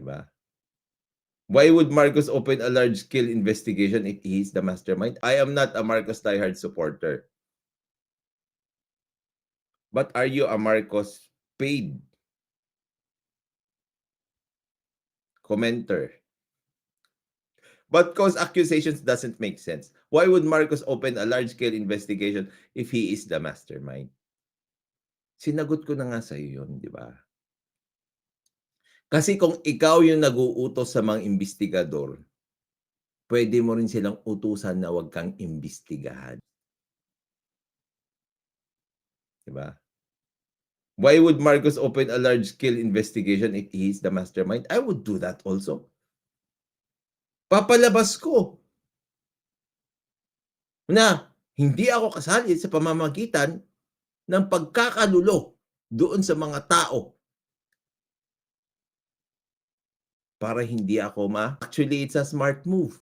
'Di ba? Why would Marcos open a large-scale investigation if he is the mastermind? I am not a Marcos diehard supporter. But are you a Marcos paid commenter? But cause accusations doesn't make sense. Why would Marcos open a large-scale investigation if he is the mastermind? Sinagot ko na nga sa iyo 'yun, 'di ba? Kasi kung ikaw yung nag-uutos sa mga investigador, pwede mo rin silang utusan na wag kang imbestigahan. 'Di ba? Why would Marcos open a large-scale investigation if he is the mastermind? I would do that also. Papalabas ko. Na hindi ako kasali sa pamamagitan ng pagkakalulo doon sa mga tao. Para hindi ako ma Actually, it's a smart move.